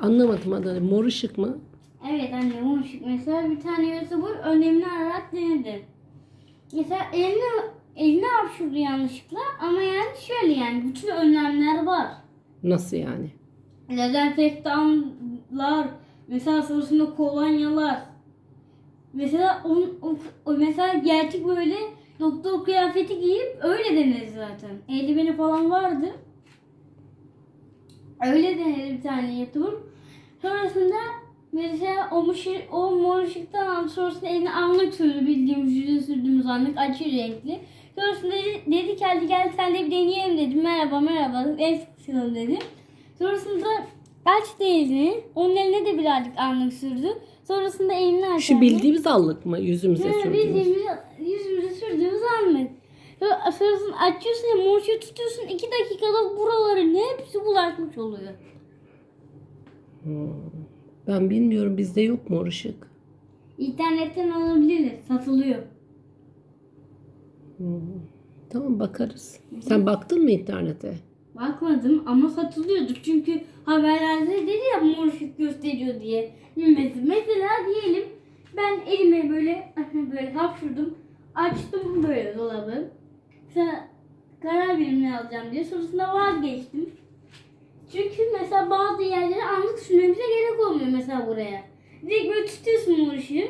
Anlamadım adını. Mor ışık mı? Evet anne bu ışık. Mesela bir tane YouTuber önemli ararak denedi. Mesela elini, elini hapşurdu yanlışlıkla ama yani şöyle yani bütün önlemler var. Nasıl yani? Dezenfektanlar, mesela sonrasında kolonyalar. Mesela on, o mesela gerçek böyle doktor kıyafeti giyip öyle denedi zaten. Eldiveni falan vardı. Öyle denedi bir tane YouTuber. Sonrasında mesela o, mışı, o mor ışıktan aldı. Sonrasında eline anlık sürdü bildiğimiz yüzüne sürdüğümüz anlık açı renkli. Sonrasında dedi, ki hadi gel sen de bir deneyelim dedim. Merhaba merhaba. El sıkışalım dedi. Sonrasında açtı elini. Onun eline de birazcık anlık sürdü. Sonrasında elini açtı. Şu bildiğimiz allık mı? Yüzümüze sürdüğümüz. bildiğimiz anlık. Sonrasında açıyorsun ya mor ışığı tutuyorsun. iki dakikada buraların hepsi bulaşmış oluyor. Hmm. Ben bilmiyorum. Bizde yok mor ışık. İnternetten alabiliriz. Satılıyor. Hmm. Tamam bakarız. Sen baktın mı internete? Bakmadım ama satılıyordur. Çünkü haberlerde dedi ya mor ışık gösteriyor diye. Mesela diyelim ben elime böyle böyle hapşurdum. Açtım böyle dolabı. Mesela karar verim ne alacağım diye. Sonrasında vazgeçtim. Çünkü mesela bazı yerlere anlık sürmemize gerek olmuyor mesela buraya. Direkt böyle tutuyorsun mor ışığı.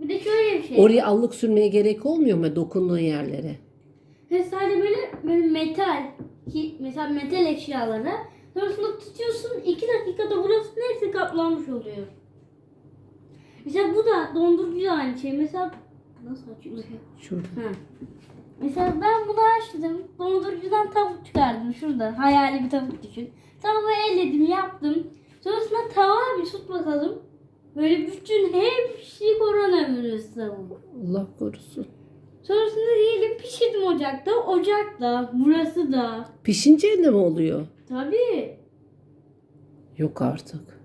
Bir de şöyle bir şey. Oraya allık sürmeye gerek olmuyor mu dokunduğun yerlere? Ve sadece böyle, böyle metal ki mesela metal eşyalara sonrasında tutuyorsun iki dakikada burası hepsi kaplanmış oluyor. Mesela bu da dondurucu da aynı şey. Mesela nasıl açılıyor? Şurada. Ha. Mesela ben bunu açtım. Dondurucudan tavuk çıkardım şurada. Hayali bir tavuk düşün. Tavuğu elledim yaptım. Sonrasında tava bir tut bakalım. Böyle bütün hepsi koronavirüs tavuk. Allah korusun. Sonrasında diyelim pişirdim ocakta. Ocakta, burası da. Pişince ne mi oluyor? Tabii. Yok artık.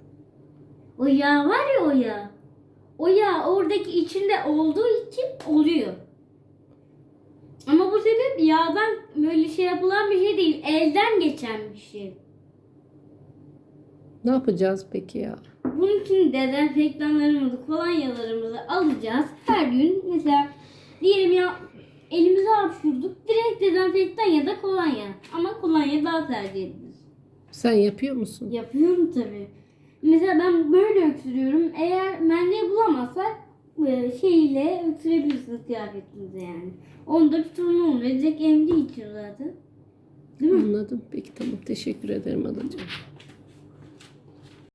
O yağ var ya o yağ. O yağ oradaki içinde olduğu için oluyor. Yağdan böyle şey yapılan bir şey değil. Elden geçen bir şey. Ne yapacağız peki ya? Bunun için dezenfektanlarımızı, kolonyalarımızı alacağız. Her gün mesela diyelim ya elimize hapşurduk. Direkt dezenfektan ya da kolonya. Ama kolonya daha tercih edilir. Sen yapıyor musun? Yapıyorum tabii. Mesela ben böyle öksürüyorum. Eğer mendil bulamazsak şeyle öksürebilirsiniz kıyafetinize yani. Onda bir sorun. Direkt emdiği için zaten. Değil mi? Anladım. Peki tamam. Teşekkür ederim adacığım.